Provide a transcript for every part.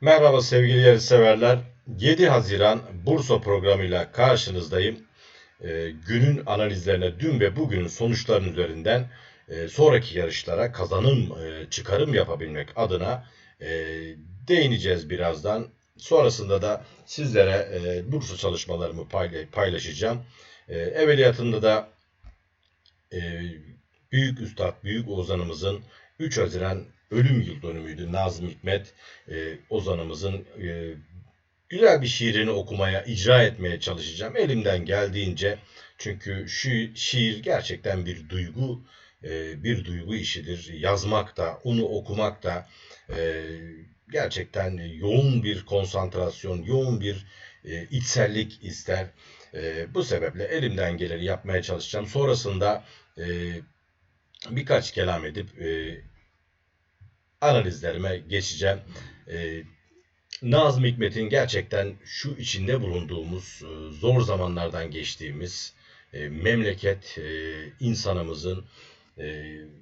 Merhaba sevgili yarışseverler. 7 Haziran Bursa programıyla karşınızdayım. Ee, günün analizlerine dün ve bugünün sonuçlarının üzerinden e, sonraki yarışlara kazanım, e, çıkarım yapabilmek adına e, değineceğiz birazdan. Sonrasında da sizlere e, Bursa çalışmalarımı payla- paylaşacağım. E, evveliyatında da e, büyük üstad, büyük ozanımızın 3 Haziran ölüm yıl dönümüydü. Nazım Hikmet e, ozanımızın e, güzel bir şiirini okumaya, icra etmeye çalışacağım. Elimden geldiğince çünkü şu şiir gerçekten bir duygu e, bir duygu işidir. Yazmak da, onu okumak da e, gerçekten yoğun bir konsantrasyon, yoğun bir e, içsellik ister. E, bu sebeple elimden geleni yapmaya çalışacağım. Sonrasında e, birkaç kelam edip e, analizlerime geçeceğim. E, Nazım Hikmet'in gerçekten şu içinde bulunduğumuz e, zor zamanlardan geçtiğimiz e, memleket e, insanımızın e,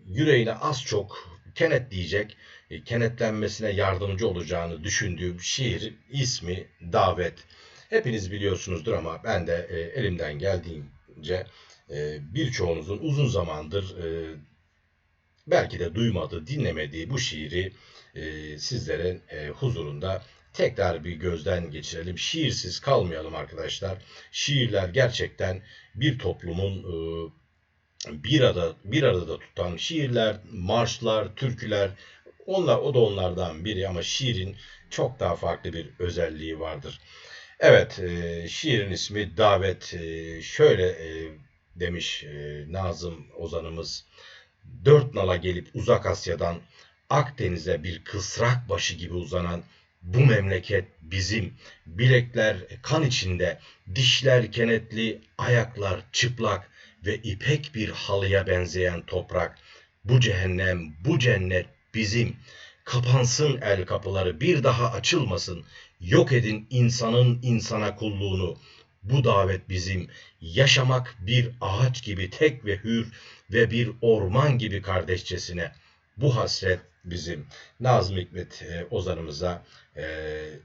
yüreğine az çok kenetleyecek, e, kenetlenmesine yardımcı olacağını düşündüğüm şiir ismi Davet. Hepiniz biliyorsunuzdur ama ben de e, elimden geldiğince e, birçoğunuzun uzun zamandır e, belki de duymadığı, dinlemediği bu şiiri e, sizlerin e, huzurunda tekrar bir gözden geçirelim. Şiirsiz kalmayalım arkadaşlar. Şiirler gerçekten bir toplumun e, bir arada bir arada tutan şiirler, marşlar, türküler onlar o da onlardan biri ama şiirin çok daha farklı bir özelliği vardır. Evet, e, şiirin ismi Davet. E, şöyle e, demiş e, Nazım Ozanımız. Dört nala gelip uzak Asya'dan Akdeniz'e bir kısrak başı gibi uzanan bu memleket bizim. Bilekler kan içinde, dişler kenetli, ayaklar çıplak ve ipek bir halıya benzeyen toprak. Bu cehennem, bu cennet bizim. Kapansın el kapıları, bir daha açılmasın. Yok edin insanın insana kulluğunu. Bu davet bizim. Yaşamak bir ağaç gibi tek ve hür ve bir orman gibi kardeşçesine. Bu hasret bizim. Nazım Hikmet e, ozanımıza e,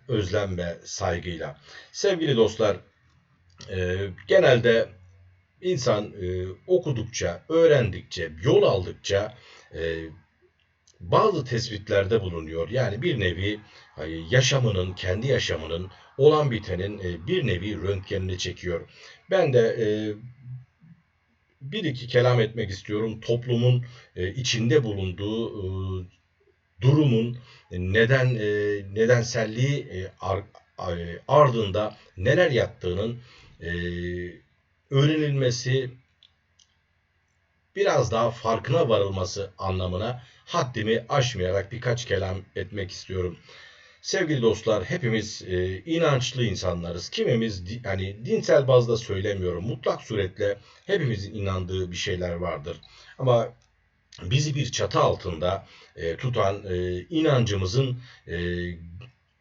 özlem ve saygıyla. Sevgili dostlar, e, genelde insan okudukça, öğrendikçe, yol aldıkça bazı tespitlerde bulunuyor. Yani bir nevi yaşamının, kendi yaşamının, olan bitenin bir nevi röntgenini çekiyor. Ben de bir iki kelam etmek istiyorum. Toplumun e, içinde bulunduğu e, durumun neden e, nedenselliği ar, e, ardında neler yattığının öğrenilmesi biraz daha farkına varılması anlamına haddimi aşmayarak birkaç kelam etmek istiyorum. Sevgili dostlar, hepimiz e, inançlı insanlarız. Kimimiz hani dinsel bazda söylemiyorum. Mutlak suretle hepimizin inandığı bir şeyler vardır. Ama bizi bir çatı altında e, tutan e, inancımızın e,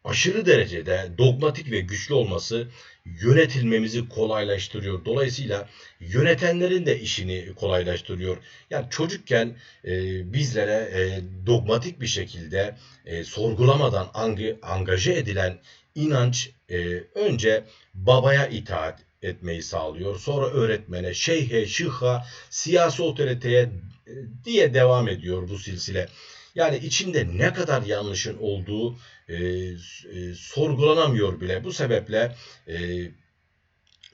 aşırı derecede dogmatik ve güçlü olması yönetilmemizi kolaylaştırıyor. Dolayısıyla yönetenlerin de işini kolaylaştırıyor. Yani çocukken e, bizlere e, dogmatik bir şekilde e, sorgulamadan angı, angaje edilen inanç e, önce babaya itaat etmeyi sağlıyor. Sonra öğretmene, şeyhe, şıha, siyasi otoriteye e, diye devam ediyor bu silsile. Yani içinde ne kadar yanlışın olduğu e, e, sorgulanamıyor bile. Bu sebeple e,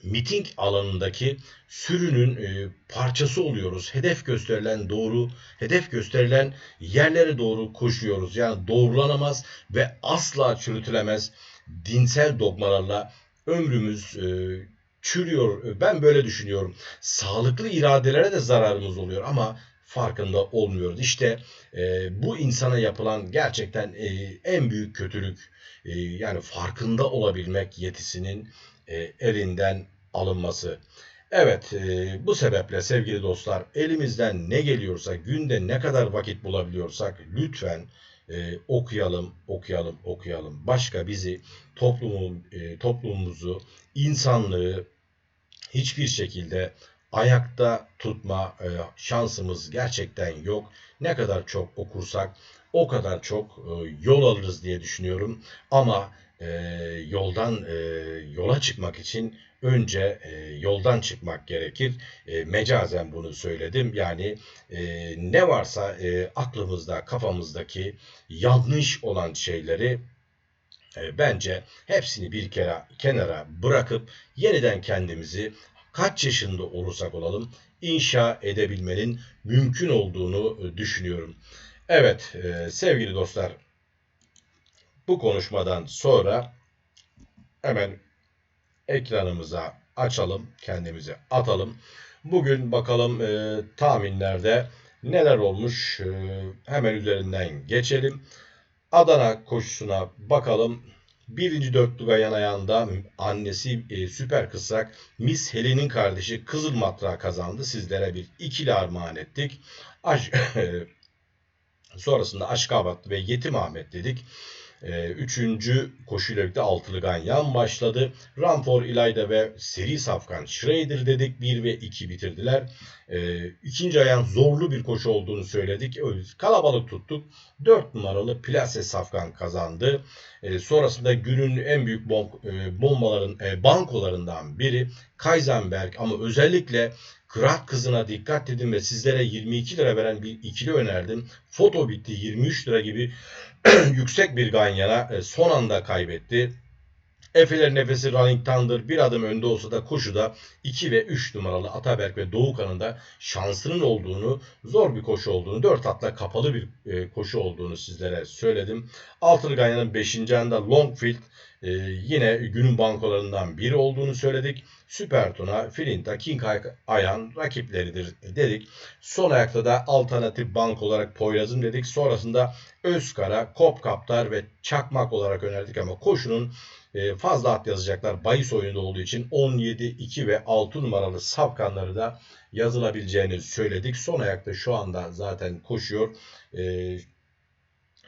miting alanındaki sürünün e, parçası oluyoruz. Hedef gösterilen doğru, hedef gösterilen yerlere doğru koşuyoruz. Yani doğrulanamaz ve asla çürütülemez dinsel dogmalarla ömrümüz e, çürüyor. Ben böyle düşünüyorum. Sağlıklı iradelere de zararımız oluyor ama farkında olmuyoruz. İşte e, bu insana yapılan gerçekten e, en büyük kötülük e, yani farkında olabilmek yetisinin e, elinden alınması. Evet e, bu sebeple sevgili dostlar elimizden ne geliyorsa günde ne kadar vakit bulabiliyorsak lütfen e, okuyalım, okuyalım, okuyalım. Başka bizi toplumu, e, toplumumuzu, insanlığı hiçbir şekilde ayakta tutma e, şansımız gerçekten yok. Ne kadar çok okursak o kadar çok e, yol alırız diye düşünüyorum. Ama e, yoldan yola çıkmak için önce yoldan çıkmak gerekir. Mecazen bunu söyledim. Yani ne varsa aklımızda, kafamızdaki yanlış olan şeyleri bence hepsini bir kere kenara bırakıp yeniden kendimizi kaç yaşında olursak olalım inşa edebilmenin mümkün olduğunu e, düşünüyorum. Evet e, sevgili dostlar bu konuşmadan sonra hemen ekranımıza açalım, kendimizi atalım. Bugün bakalım e, tahminlerde neler olmuş e, hemen üzerinden geçelim. Adana koşusuna bakalım. Birinci dörtlü gayan ayağında annesi e, süper kısrak Miss Helen'in kardeşi Kızıl Matra kazandı. Sizlere bir ikili armağan ettik. Aş Sonrasında Aşkabat ve Yetim Ahmet dedik. E, üçüncü koşuyla birlikte altılı ganyan başladı. Ramfor, İlayda ve Seri Safkan Schrader dedik. 1 ve 2 bitirdiler. E, ikinci ayağın zorlu bir koşu olduğunu söyledik. Kalabalık tuttuk. 4 numaralı Plase Safkan kazandı. E, sonrasında günün en büyük e, bombaların e, bankolarından biri Kaisenberg ama özellikle Kırat kızına dikkat edin ve sizlere 22 lira veren bir ikili önerdim. Foto bitti 23 lira gibi yüksek bir ganyana e, son anda kaybetti. Efe'lerin nefesi Running Thunder bir adım önde olsa da koşuda 2 ve 3 numaralı Ataberk ve Doğukan'ın da şansının olduğunu, zor bir koşu olduğunu, 4 atla kapalı bir e, koşu olduğunu sizlere söyledim. Altılı Ganyan'ın 5. anda Longfield e, yine günün bankolarından biri olduğunu söyledik. Süper Tuna, Filinta, King Ayan rakipleridir dedik. Son ayakta da alternatif bank olarak Poyraz'ın dedik. Sonrasında Özkara, Kopkaptar ve Çakmak olarak önerdik ama koşunun fazla at yazacaklar. Bayis oyunda olduğu için 17, 2 ve 6 numaralı safkanları da yazılabileceğini söyledik. Son ayakta şu anda zaten koşuyor. E,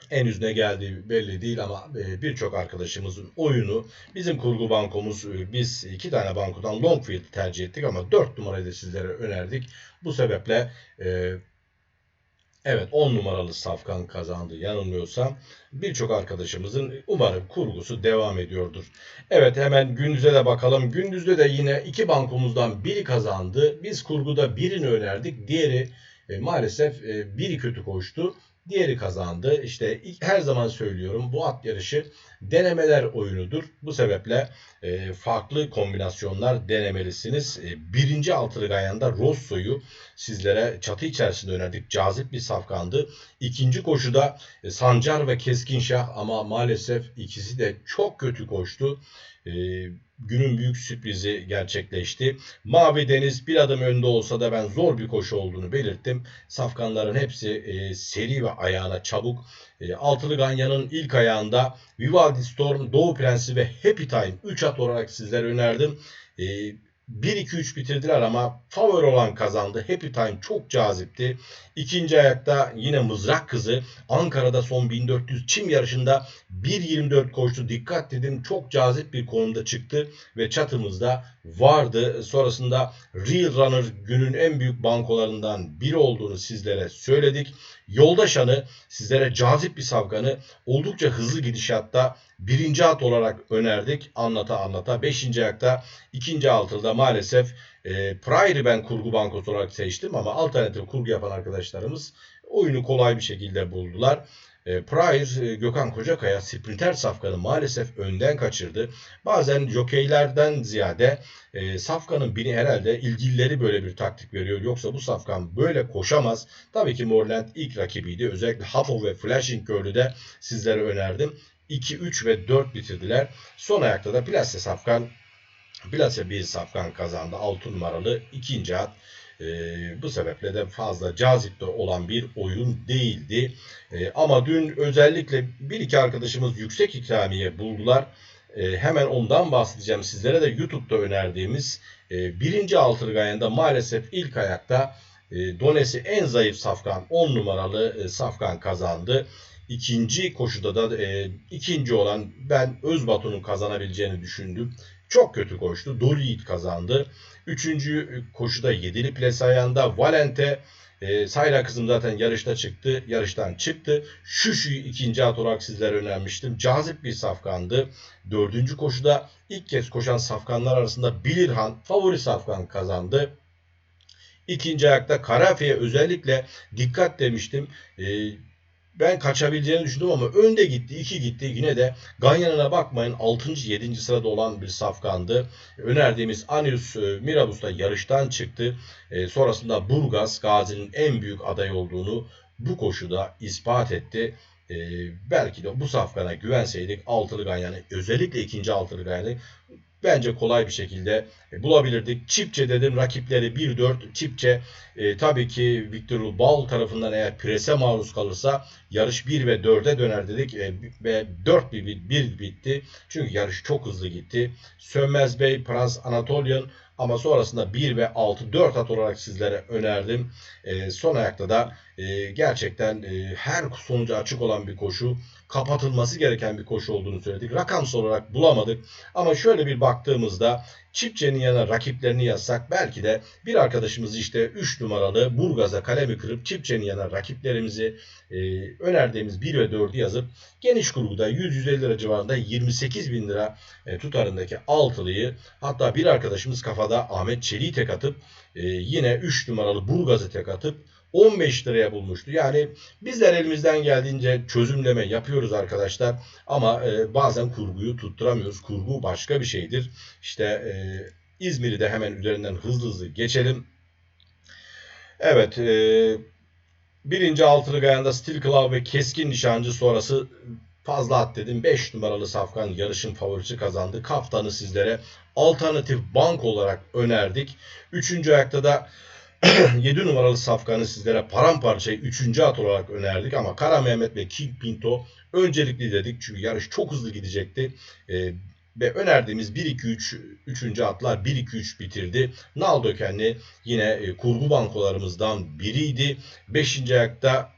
henüz ne geldiği belli değil ama e, birçok arkadaşımızın oyunu bizim kurgu bankomuz e, biz iki tane bankodan Longfield tercih ettik ama 4 numarayı da sizlere önerdik. Bu sebeple e, Evet 10 numaralı Safkan kazandı yanılmıyorsam. Birçok arkadaşımızın umarım kurgusu devam ediyordur. Evet hemen gündüze de bakalım. Gündüzde de yine iki bankomuzdan biri kazandı. Biz kurguda birini önerdik. Diğeri e, maalesef e, biri kötü koştu. Diğeri kazandı. İşte her zaman söylüyorum bu at yarışı denemeler oyunudur. Bu sebeple e, farklı kombinasyonlar denemelisiniz. E, birinci altılı gayanda Rosso'yu sizlere çatı içerisinde önerdik. Cazip bir safkandı. İkinci koşuda e, Sancar ve Keskinşah ama maalesef ikisi de çok kötü koştu. E, günün büyük sürprizi gerçekleşti. Mavi Deniz bir adım önde olsa da ben zor bir koşu olduğunu belirttim. Safkanların hepsi e, seri ve ayağına çabuk. Altılı Ganyan'ın ilk ayağında Vivaldi Storm, Doğu Prensi ve Happy Time 3 at olarak sizlere önerdim. 1-2-3 bitirdiler ama favori olan kazandı. Happy Time çok cazipti. İkinci ayakta yine Mızrak Kızı Ankara'da son 1400 çim yarışında 1.24 koştu. Dikkat edin çok cazip bir konumda çıktı ve çatımızda vardı. Sonrasında Real Runner günün en büyük bankolarından biri olduğunu sizlere söyledik. Yoldaşanı sizlere cazip bir savganı oldukça hızlı gidişatta birinci at olarak önerdik. Anlata anlata. Beşinci ayakta ikinci altında maalesef e, Priory ben kurgu bankosu olarak seçtim ama alternatif kurgu yapan arkadaşlarımız oyunu kolay bir şekilde buldular. E, Pryor e, Gökhan Kocakaya sprinter safkanı maalesef önden kaçırdı. Bazen jokeylerden ziyade e, safkanın bini herhalde ilgilileri böyle bir taktik veriyor. Yoksa bu safkan böyle koşamaz. Tabii ki Morland ilk rakibiydi. Özellikle Huffle ve Flashing Girl'ü de sizlere önerdim. 2, 3 ve 4 bitirdiler. Son ayakta da Plase Safkan Plase bir Safkan kazandı. 6 numaralı ikinci at. E, bu sebeple de fazla cazip de olan bir oyun değildi. E, ama dün özellikle bir iki arkadaşımız yüksek ikramiye buldular. E, hemen ondan bahsedeceğim sizlere de YouTube'da önerdiğimiz e, birinci altılı gayanda maalesef ilk ayakta e, Donesi en zayıf safkan 10 numaralı e, safkan kazandı. İkinci koşuda da e, ikinci olan ben Özbatu'nun kazanabileceğini düşündüm. Çok kötü koştu. Dolu Yiğit kazandı. Üçüncü koşuda yedili ples ayağında Valente E, Sayra kızım zaten yarışta çıktı. Yarıştan çıktı. Şu şu ikinci at olarak sizlere önermiştim. Cazip bir safkandı. Dördüncü koşuda ilk kez koşan safkanlar arasında Bilirhan favori safkan kazandı. İkinci ayakta Karafi'ye özellikle dikkat demiştim. E, ben kaçabileceğini düşündüm ama önde gitti, iki gitti. Yine de Ganyan'ına bakmayın 6. 7. sırada olan bir safkandı. Önerdiğimiz Anius e, Mirabus da yarıştan çıktı. E, sonrasında Burgaz Gazi'nin en büyük aday olduğunu bu koşuda ispat etti. E, belki de bu safkana güvenseydik altılı Ganyan'ı özellikle ikinci altılı Ganyan'ı bence kolay bir şekilde e, bulabilirdik. Çipçe dedim rakipleri 1-4. Çipçe e, tabii ki Victor Bal tarafından eğer prese maruz kalırsa yarış 1 ve 4'e döner dedik e, ve 4 bir, bir, bitti. Çünkü yarış çok hızlı gitti. Sönmez Bey, Prens Anatolian ama sonrasında 1 ve 6 4 at olarak sizlere önerdim. E, son ayakta da e, gerçekten e, her sonucu açık olan bir koşu kapatılması gereken bir koşu olduğunu söyledik. Rakamsal olarak bulamadık ama şöyle bir baktığımızda Çipçe'nin yanına rakiplerini yazsak belki de bir arkadaşımız işte 3 numaralı Burgaz'a kalemi kırıp Çipçe'nin yanına rakiplerimizi e, önerdiğimiz 1 ve 4'ü yazıp geniş kurguda 100-150 lira civarında 28 bin lira e, tutarındaki altılıyı hatta bir arkadaşımız kafada Ahmet Çelik'i tek atıp e, yine 3 numaralı Burgaz'ı tek atıp 15 liraya bulmuştu. Yani bizler elimizden geldiğince çözümleme yapıyoruz arkadaşlar. Ama e, bazen kurguyu tutturamıyoruz. Kurgu başka bir şeydir. İşte e, İzmir'i de hemen üzerinden hızlı hızlı geçelim. Evet. E, birinci altılı gayanda Steel Claw ve keskin nişancı sonrası fazla at dedim. 5 numaralı Safkan yarışın favorisi kazandı. Kaftanı sizlere alternatif bank olarak önerdik. Üçüncü ayakta da 7 numaralı safkanı sizlere paramparçayı 3. at olarak önerdik ama Kara Mehmet ve King Pinto öncelikli dedik çünkü yarış çok hızlı gidecekti. Ee, ve önerdiğimiz 1-2-3 3. atlar 1-2-3 bitirdi. Nal Dökenli yine e, kurgu bankolarımızdan biriydi. 5. ayakta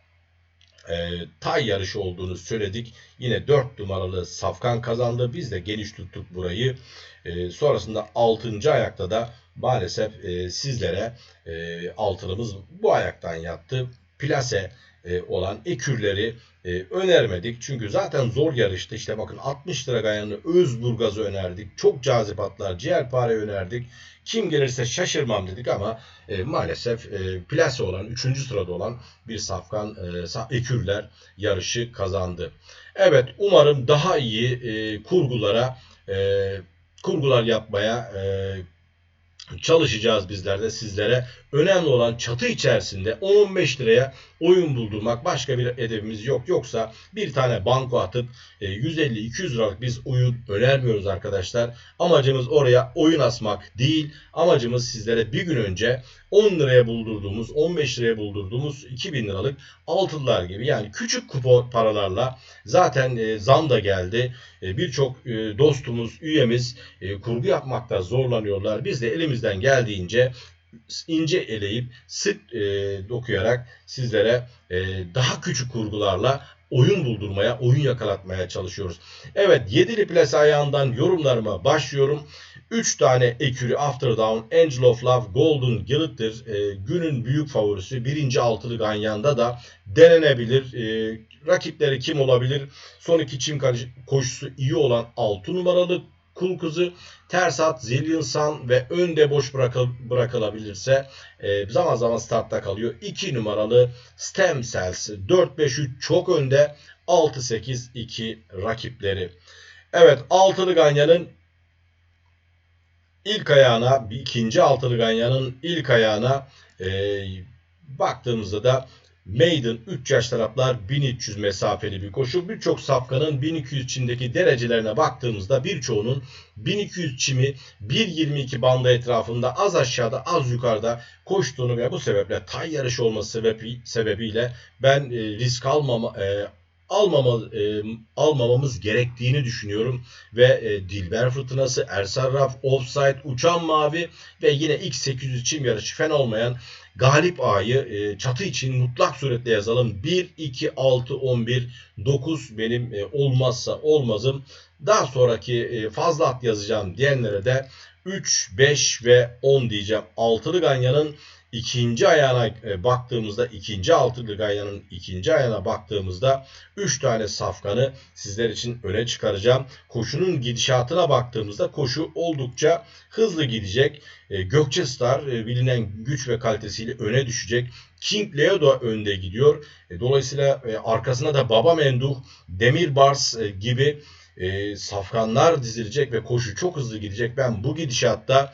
e, tay yarışı olduğunu söyledik. Yine 4 numaralı Safkan kazandı. Biz de geniş tuttuk burayı. E, sonrasında 6. ayakta da maalesef e, sizlere e, altınımız bu ayaktan yattı. Plase e, olan ekürleri e, önermedik. Çünkü zaten zor yarıştı. İşte bakın 60 lira gayanı Özburgaz'ı önerdik. Çok cazip atlar ciğerpare önerdik. Kim gelirse şaşırmam dedik ama e, maalesef e, plase olan 3. sırada olan bir safkan e, ekürler yarışı kazandı. Evet umarım daha iyi e, kurgulara e, kurgular yapmaya e, çalışacağız bizler de sizlere. Önemli olan çatı içerisinde 10-15 liraya oyun buldurmak. Başka bir edebimiz yok. Yoksa bir tane banko atıp 150-200 e, liralık biz oyun önermiyoruz arkadaşlar. Amacımız oraya oyun asmak değil. Amacımız sizlere bir gün önce 10 liraya buldurduğumuz, 15 liraya buldurduğumuz 2000 liralık altınlar gibi yani küçük kupon paralarla zaten e, zam da geldi. E, Birçok dostumuz, üyemiz kurgu yapmakta zorlanıyorlar. Biz de elimizden geldiğince ince eleyip sık e, dokuyarak sizlere e, daha küçük kurgularla oyun buldurmaya, oyun yakalatmaya çalışıyoruz. Evet, yedili plase ayağından yorumlarıma başlıyorum. 3 tane ekürü After Down, Angel of Love, Golden Gillet'tir. E, günün büyük favorisi. Birinci altılı Ganyan'da da denenebilir. E, rakipleri kim olabilir? Son iki çim koşusu iyi olan 6 numaralı Kul Kızı ters at Zillion Sun ve önde boş bırakıl, bırakılabilirse e, zaman zaman startta kalıyor. 2 numaralı Stem Cells 4-5-3 çok önde 6-8-2 rakipleri. Evet altılı ganyanın ilk ayağına ikinci altılı ganyanın ilk ayağına e, baktığımızda da Maiden 3 yaş taraflar 1300 mesafeli bir koşu. Birçok safkanın 1200 çimdeki derecelerine baktığımızda birçoğunun 1200 çimi 1.22 bandı etrafında az aşağıda az yukarıda koştuğunu ve bu sebeple tay yarışı olması sebebi, sebebiyle ben e, risk almama, e, almama, e, almamamız gerektiğini düşünüyorum. Ve e, Dilber Fırtınası, Ersar Raf, Offside, Uçan Mavi ve yine X800 çim yarışı fen olmayan Galip A'yı e, çatı için mutlak suretle yazalım. 1, 2, 6, 11, 9 benim e, olmazsa olmazım. Daha sonraki e, fazla at yazacağım diyenlere de 3, 5 ve 10 diyeceğim. Altılı Ganyan'ın ikinci ayağına e, baktığımızda ikinci altılı ganyanın ikinci ayağına baktığımızda 3 tane safkanı sizler için öne çıkaracağım. Koşunun gidişatına baktığımızda koşu oldukça hızlı gidecek. E, Gökçe Star e, bilinen güç ve kalitesiyle öne düşecek. King Leo da önde gidiyor. Dolayısıyla arkasına da Baba Menduh, Demir Bars gibi safkanlar dizilecek ve koşu çok hızlı gidecek. Ben bu gidişatta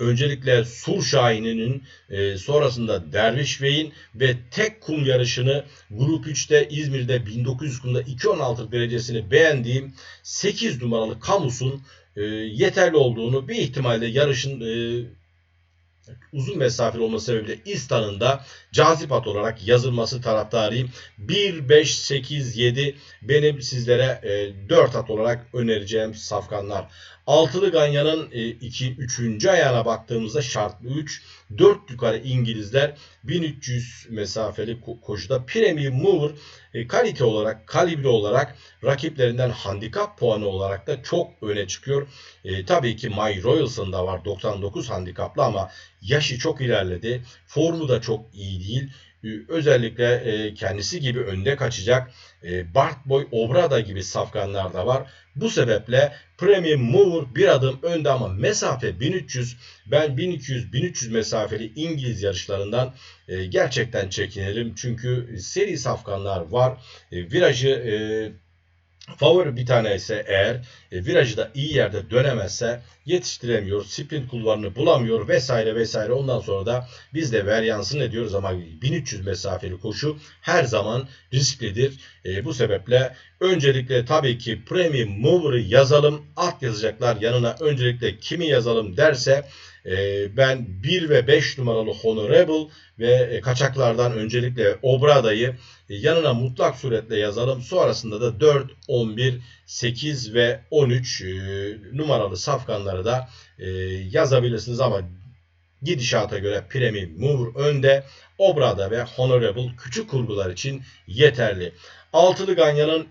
öncelikle Sur Şahini'nin e, sonrasında Derviş Bey'in ve tek kum yarışını Grup 3'te İzmir'de 1900 kumda 2.16 derecesini beğendiğim 8 numaralı Kamus'un e, yeterli olduğunu bir ihtimalle yarışın e, uzun mesafeli olması sebebiyle İstan'ın da cazip at olarak yazılması taraftarıyım. 1, 5, 8, 7 benim sizlere e, 4 at olarak önereceğim safkanlar. Altılı Ganyan'ın 2 e, 3. ayağına baktığımızda şartlı 3 4 yukarı İngilizler 1300 mesafeli koşuda Premium Mover e, kalite olarak, kalibre olarak rakiplerinden handikap puanı olarak da çok öne çıkıyor. E, tabii ki My Royals'ın da var 99 handikaplı ama yaşı çok ilerledi. Formu da çok iyi değil. Ee, özellikle e, kendisi gibi önde kaçacak e, Bart Boy Obrada gibi safkanlar da var. Bu sebeple Premium Mover bir adım önde ama mesafe 1300. Ben 1200-1300 mesafeli İngiliz yarışlarından e, gerçekten çekinirim. Çünkü seri safkanlar var. Virajı Favori bir tane ise eğer e, virajı da iyi yerde dönemezse yetiştiremiyor, sprint kulvarını bulamıyor vesaire vesaire. Ondan sonra da biz de varyansın ediyoruz ama 1300 mesafeli koşu her zaman risklidir. E, bu sebeple öncelikle tabii ki Premium Mover'ı yazalım. At yazacaklar yanına öncelikle kimi yazalım derse ben 1 ve 5 numaralı Honorable ve e, kaçaklardan öncelikle Obrada'yı e, yanına mutlak suretle yazalım. Sonrasında da 4, 11, 8 ve 13 numaralı safkanları da yazabilirsiniz ama gidişata göre Premium Mover önde. Obrada ve Honorable küçük kurgular için yeterli. Altılı Ganyan'ın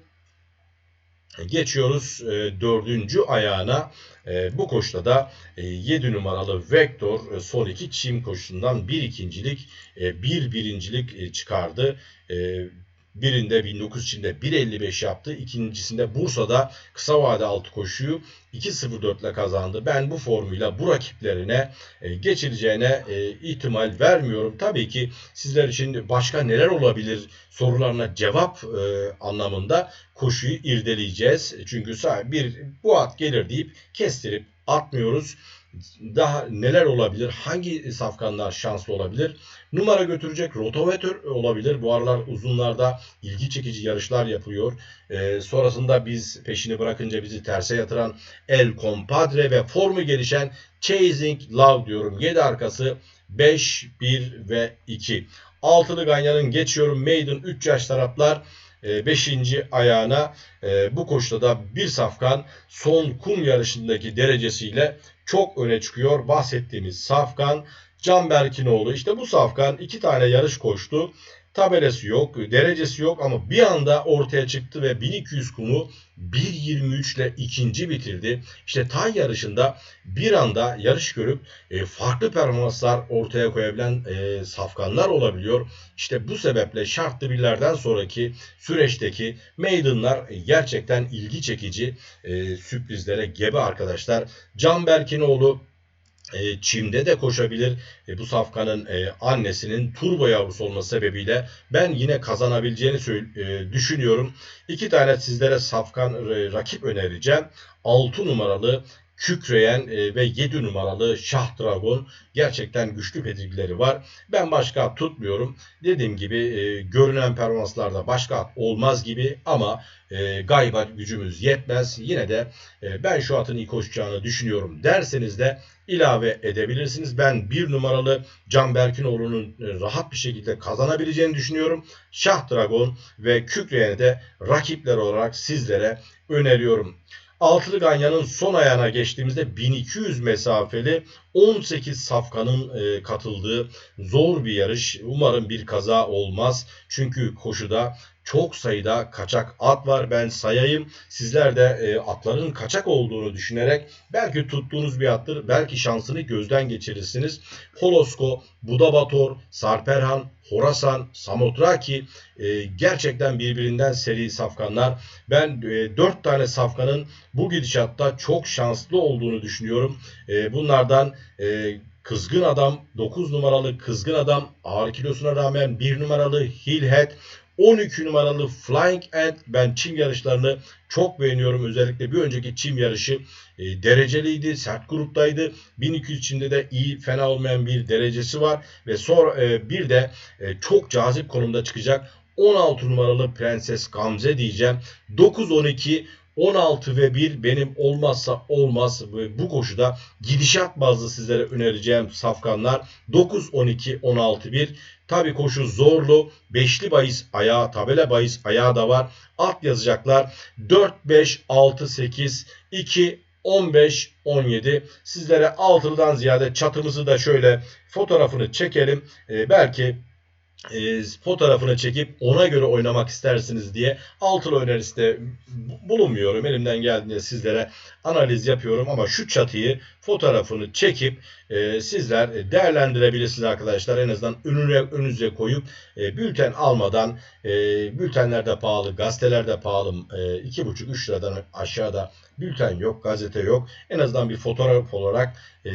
geçiyoruz e, dördüncü ayağına. E, bu koşuda da e, 7 numaralı Vector e, son iki çim koşusundan bir ikincilik, e, bir birincilik e, çıkardı. E, Birinde 1900 içinde 1.55 yaptı. İkincisinde Bursa'da kısa vade altı koşuyu 2.04 ile kazandı. Ben bu formuyla bu rakiplerine e, geçileceğine e, ihtimal vermiyorum. Tabii ki sizler için başka neler olabilir sorularına cevap e, anlamında koşuyu irdeleyeceğiz. Çünkü bir bu at gelir deyip kestirip atmıyoruz daha neler olabilir? Hangi safkanlar şanslı olabilir? Numara götürecek rotovatör olabilir. Bu aralar uzunlarda ilgi çekici yarışlar yapıyor. Ee, sonrasında biz peşini bırakınca bizi terse yatıran El Compadre ve formu gelişen Chasing Love diyorum. 7 arkası 5, 1 ve 2. Altılı Ganyan'ın geçiyorum. Maiden 3 yaş taraflar. 5. E, ayağına e, bu koşuda da bir safkan son kum yarışındaki derecesiyle çok öne çıkıyor. Bahsettiğimiz Safkan Can Berkinoğlu. İşte bu Safkan iki tane yarış koştu. Tabelası yok, derecesi yok ama bir anda ortaya çıktı ve 1200 kumu 1.23 ile ikinci bitirdi. İşte tay yarışında bir anda yarış görüp e, farklı performanslar ortaya koyabilen e, safkanlar olabiliyor. İşte bu sebeple şartlı birlerden sonraki süreçteki maidenlar gerçekten ilgi çekici e, sürprizlere gebe arkadaşlar. Can Berkinoğlu e, çimde de koşabilir. E, bu safkanın e, annesinin turbo yavrusu olması sebebiyle ben yine kazanabileceğini e, düşünüyorum. İki tane sizlere safkan e, rakip önereceğim. 6 numaralı kükreyen e, ve 7 numaralı Şah Dragon gerçekten güçlü pedigrileri var. Ben başka at tutmuyorum. Dediğim gibi e, görünen performanslarda başka at olmaz gibi ama e, gücümüz yetmez. Yine de e, ben şu atın iyi koşacağını düşünüyorum derseniz de ilave edebilirsiniz. Ben bir numaralı Can Berkinoğlu'nun rahat bir şekilde kazanabileceğini düşünüyorum. Şah Dragon ve Kükreyen'i de rakipler olarak sizlere öneriyorum. Altılı Ganyan'ın son ayağına geçtiğimizde 1200 mesafeli 18 safkanın e, katıldığı zor bir yarış. Umarım bir kaza olmaz. Çünkü koşuda çok sayıda kaçak at var. Ben sayayım. Sizler de e, atların kaçak olduğunu düşünerek belki tuttuğunuz bir attır. Belki şansını gözden geçirirsiniz. Holosko, Budabator, Sarperhan, Horasan, Samotraki e, gerçekten birbirinden seri safkanlar. Ben e, 4 tane safkanın bu gidişatta çok şanslı olduğunu düşünüyorum. E, bunlardan e, Kızgın Adam, 9 numaralı Kızgın Adam, ağır kilosuna rağmen 1 numaralı Hillhead, 12 numaralı Flying Ant. Ben çim yarışlarını çok beğeniyorum. Özellikle bir önceki çim yarışı e, dereceliydi, sert gruptaydı. 1200 çimde de iyi, fena olmayan bir derecesi var. Ve sonra e, bir de e, çok cazip konumda çıkacak 16 numaralı Prenses Gamze diyeceğim. 9-12 16 ve 1 benim olmazsa olmaz bu koşuda gidişat bazlı sizlere önereceğim safkanlar 9 12 16 1 Tabii koşu zorlu. Beşli bahis ayağı, tabela bahis ayağı da var. Alt yazacaklar. 4 5 6 8 2 15 17 sizlere altılıdan ziyade çatımızı da şöyle fotoğrafını çekelim. Ee, belki e, fotoğrafını çekip ona göre oynamak istersiniz diye altılı önerisi de bulunmuyorum. Elimden geldiğinde sizlere analiz yapıyorum ama şu çatıyı fotoğrafını çekip e, sizler değerlendirebilirsiniz arkadaşlar. En azından önüne, önünüze koyup e, bülten almadan e, bültenler de pahalı, gazeteler de pahalı. E, 2,5-3 liradan aşağıda bülten yok, gazete yok. En azından bir fotoğraf olarak e,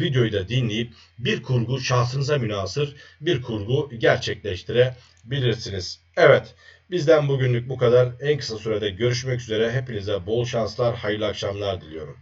videoyu da dinleyip bir kurgu şahsınıza münasır bir kurgu gerçekleştirebilirsiniz. Evet. Bizden bugünlük bu kadar. En kısa sürede görüşmek üzere. Hepinize bol şanslar, hayırlı akşamlar diliyorum.